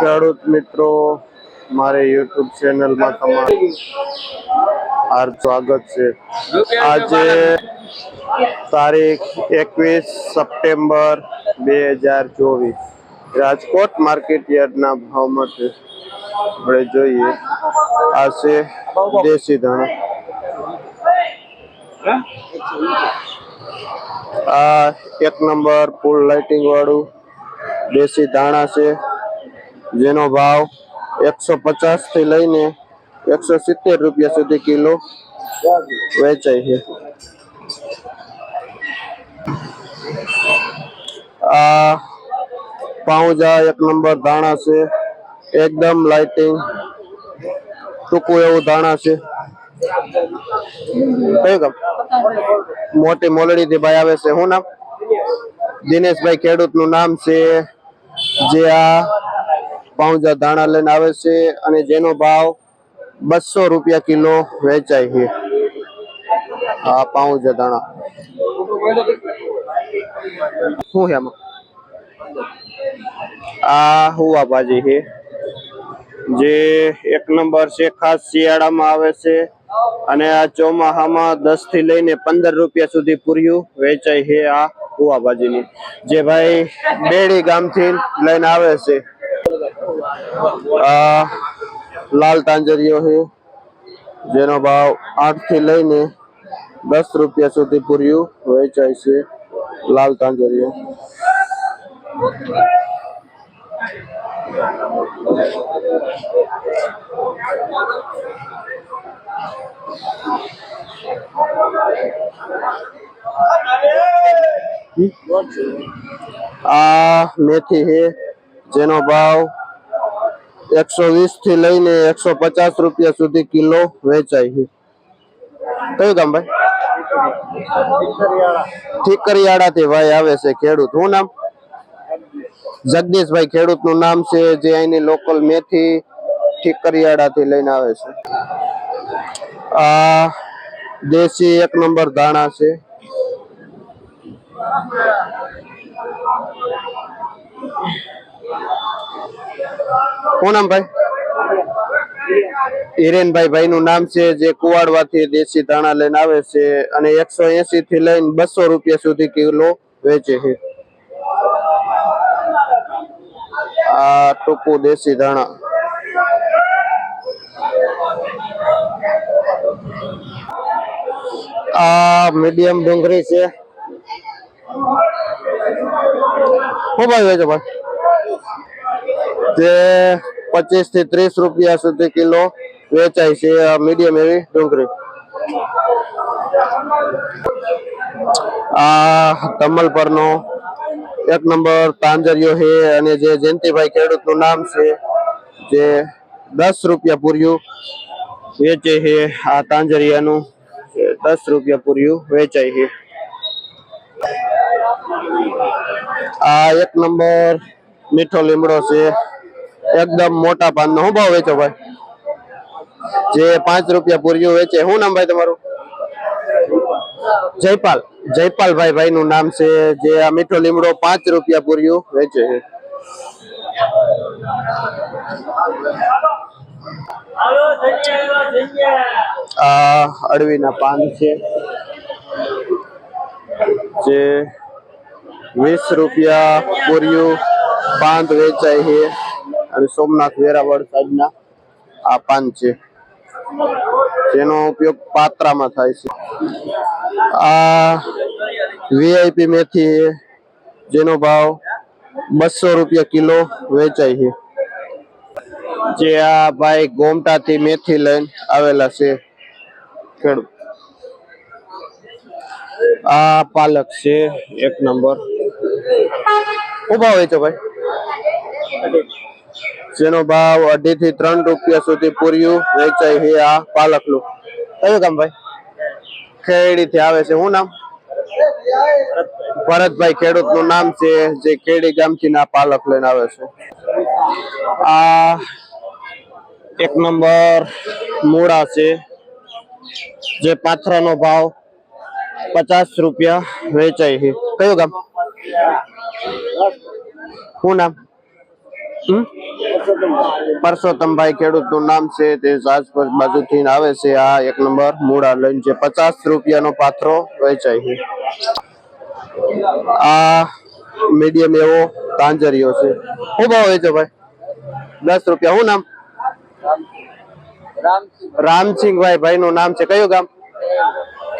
ખેડૂત મિત્રો, મારે યુટ્યુબ ચેનલમાં તમારું હાર્દ સ્વાગત છે. આજે તારીખ એકવીસ સપ્ટેમ્બર બે હજાર ચોવીસ. રાજકોટ માર્કેટ યાર્ડના ભાવ માટે આપણે જોઈએ. આ છે દેશી ધાણા. આ એક નંબર ફૂલ લાઇટિંગ વાળું દેશી ધાણા છે, જેનો ભાવ એકસો પચાસથી લઈને એકસો સિત્તેર રૂપિયા સુધી કિલો વેચાય છે. આ પાઉજા એક નંબર ધાણા છે, એકદમ લાઇટિંગ ટૂંકું એવું ધાણા છે. કયું કામ મોટી મોલડી થી ભાઈ આવે છે, શું નામ? દિનેશભાઈ ખેડૂતનું નામ છે. જે આ પાઉજા ધાણા લઈને આવે છે અને જેનો ભાવ બસો રૂપિયા કિલો વેચાય છે. આ પાઉજા ધાણા. શું છે આમાં? આ હુવા ભાજી છે. જે એક નંબર છે, ખાસ શિયાળામાં આવે છે અને આ ચોમાહામાં દસથી લઈને પંદર રૂપિયા સુધી પૂર્યું વેચાય છે આ કુવા ભાજીની જે ભાઈ બેડી ગામથી લઈને આવે છે. આ લાલ તાંજરીઓ છે, જેનો ભાવ આઠથી લઈને દસ રૂપિયા સુધી પૂર્યું વેચાય છે લાલ તાંજરીઓ. આ મેથી છે, જેનો ભાવ એકસો વીસથી લઈને એકસો પચાસ રૂપિયા સુધી કિલો વેચાય છે. કયું ગામ ભાઈ? ઠીકરિયાળા થી ભાઈ આવે છે ખેડૂત. શું નામ? જગદીશભાઈ ખેડૂતનું નામ છે, જે અહીંની લોકલ મેથી ઠીકરિયાળા થી લઈને આવે છે. આ દેશી એક નંબર દાણા છે. શું નામ ભાઈ? હિરેનભાઈ ભાઈ નું નામ છે, જે કુવાડવા થી દેશી દાણા લઈને આવે છે અને એકસો એસી થી લઈને બસો રૂપિયા સુધી કિલો વેચે છે. આ ટૂંકું દેશી દાણા આ મીડિયમ ડુંગળી છે. શું ભાવ છે ભાઈ. જે પચીસથી ત્રીસ રૂપિયા સુધી કિલો વેચાય છે મીડિયમ એવી ડુંગળી. આ તમલ પરનો એક નંબર તાંજરિયો છે અને જે જયંતિભાઈ ખેડૂતનું નામ છે, જે દસ રૂપિયા પૂર્યું વેચે છે, આ તાંજરિયાનું દસ રૂપિયા પૂર્યું વેચાય છે. આ એક નંબર મીઠો લીમડો છે. એકદમ મોટા પાનનો શું ભાવ વેચો ભાઈ? જે પાંચ રૂપિયા પૂર્યું વેચે. શું નામ ભાઈ તમારું? જયપાલ. જયપાલભાઈ ભાઈ નું નામ છે. જે આ મીઠો લીમડો પાંચ રૂપિયા પૂર્યું વેચે છે. આ અળવીના પાન છે. જે વીસ રૂપિયા પૂર્યું બાંધ વેચાય છે અને સોમનાથ વેરાવળ સાઈડના આ પાન છે. જેનો ઉપયોગ પાત્રામાં થાય છે. આ વીઆઈપી મેથી જેનો ભાવ બસો રૂપિયા કિલો વેચાય છે. જે આ ભાઈ ગોમટા થી મેથી લઈને આવેલા છે. આ પાલક છે, એક નંબર. શું ભાવ વેચો ભાઈ? જેનો ભાવ અઢી થી ત્રણ રૂપિયા સુધી પૂર્યું વેચાય છે આ પાલકનું કયું કામ ભાઈ? ખેડી થી આવે છે. શું નામ? ભરતભાઈ ખેડૂતનું નામ છે, જે કેડી ગામથી ના પાલક લઈને આવે છે. આ એક નંબર મૂળા છે, જે પાથરાનો ભાવ પચાસ રૂપિયા વેચાય છે. કયું ગામ? શું નામ? પરસોત્તમભાઈ ખેડૂતનું નામ છે, તે રાજપર બાજુથી આવે છે. આ એક નંબર મૂળા લઈને છે. પચાસ રૂપિયાનો પાથરો વેચાય આ મીડિયમ એવો તાંજરીઓ છે. શું ભાવ વેચો ભાઈ? દસ રૂપિયા. શું નામ? રામસિંહભાઈ ભાઈ નું નામ છે. કયું ગામ?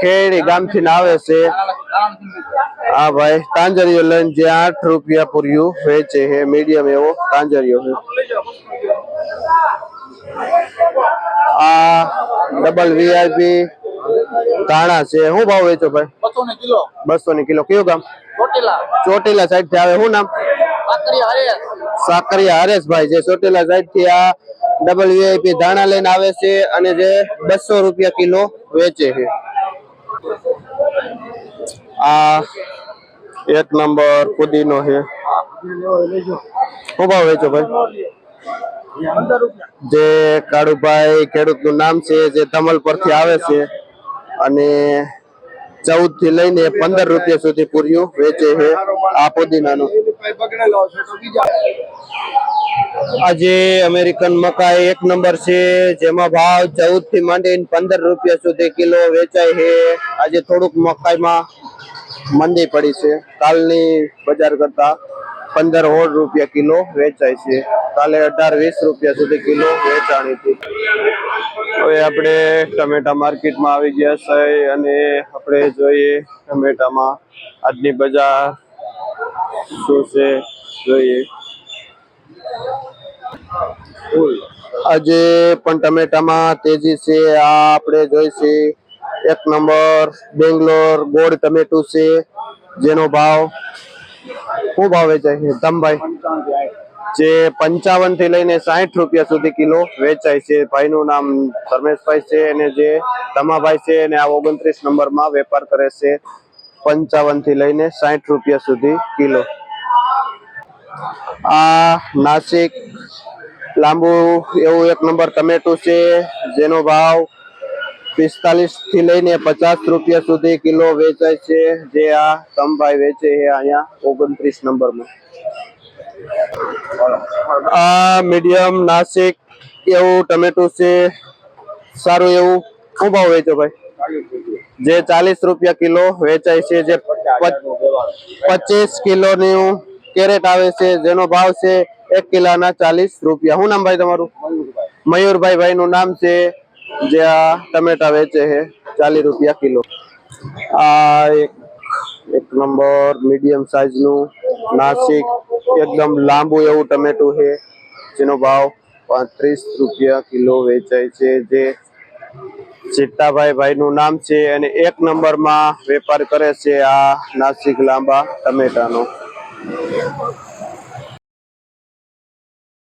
ખેડી ગામથી ને આવે છે. હા ભાઈ તાંજરીઓ લઈને જે આઠ રૂપિયા પૂર્યું વેચે છે મીડિયમ એવો તાંજરીઓ છે. આ ડબલ વીઆઈપી ધાણા છે. શું ભાવ વેચો ભાઈ? બસો ને કિલો. કયું ગામ? ચોટીલા. સાઈડથી આવે. શું નામ? સાકરિયા હરેશભાઈ જે ચોટીલા સાઈડથી આ ડબલ વીઆઈપી ધાણા લઈને આવે છે અને જે બસો રૂપિયા કિલો વેચે છે. આ એક નંબર પુદીનો છે. શું ભાવ વેચો ભાઈ? જે કાળુભાઈ ખેડૂતનું નામ છે, જે તમલ પરથી આવે છે અને ચૌદથી લઈને પંદર રૂપિયા સુધી પૂર્યું વેચે છે આ પુદીનાનું. આજે અમેરિકન મકાઈ એક નંબર છે, જેમાં ભાવ ચૌદથી માંડીને પંદર રૂપિયા સુધી કિલો વેચાય છે. આજે થોડુંક મકાઈમાં મંદી પડી છે. કાલની બજાર કરતા પંદર સોળ રૂપિયા કિલો વેચાય છે. કાલે અઢાર વીસ રૂપિયા સુધી કિલો વેચાણી હતી. હવે આપણે ટમેટા માર્કેટમાં આવી ગયા છે અને આપણે જોઈએ ટમેટામાં આજની બજાર શું છે જોઈએ. આજે પણ ટમેટામાં તેજી છે. આ આપણે જોઈ છે એક નંબર, બેંગ્લોર, ગોળ ટમેટું છે જેનો ભાવ ખૂબ વેચાય છે? તમભાઈ જે પંચાવનથી લઈને સાઠ રૂપિયા સુધી કિલો વેચાય છે. ભાઈનું નામ ધર્મેશભાઈ છે અને જે તમાભાઈ છે અને આ ઓગણત્રીસ નંબરમાં વેપાર કરે છે. પંચાવનથી લઈને સાઠ રૂપિયા સુધી કિલો. આ નાસિક લાંબુ એવું એક નંબર ટમેટું છે જેનો ભાવ પિસ્તાલીસથી લઈને પચાસ રૂપિયા સુધી કિલો વેચાય છે, જે આ તમભાઈ વેચે છે અહીંયા ઓગણત્રીસ નંબરમાં. આ મીડિયમ, નાસિક એવું ટમેટું છે, સારું એવું. શું ભાવ વેચો ભાઈ? જે ચાલીસ રૂપિયા કિલો વેચાય છે, જે પચીસ કિલો નું કેરેટ આવે છે, જેનો ભાવ છે એક કિલાના ચાલીસ રૂપિયા. શું નામ ભાઈ તમારું? મયુરભાઈ. ભાઈ નું નામ છે. જે આ ટમેટા વેચે છે, ચાલીસ રૂપિયા કિલો. આ એક એક નંબર મીડિયમ સાઇઝનું નાસિક, એકદમ લાંબુ એવું ટમેટું છે, જેનો ભાવ પાંત્રીસ રૂપિયા કિલો વેચાય છે, જે ચિત્તાભાઈ ભાઈનું નામ છે અને એક નંબરમાં વેપાર કરે છે આ નાસિક લાંબા ટમેટાનો.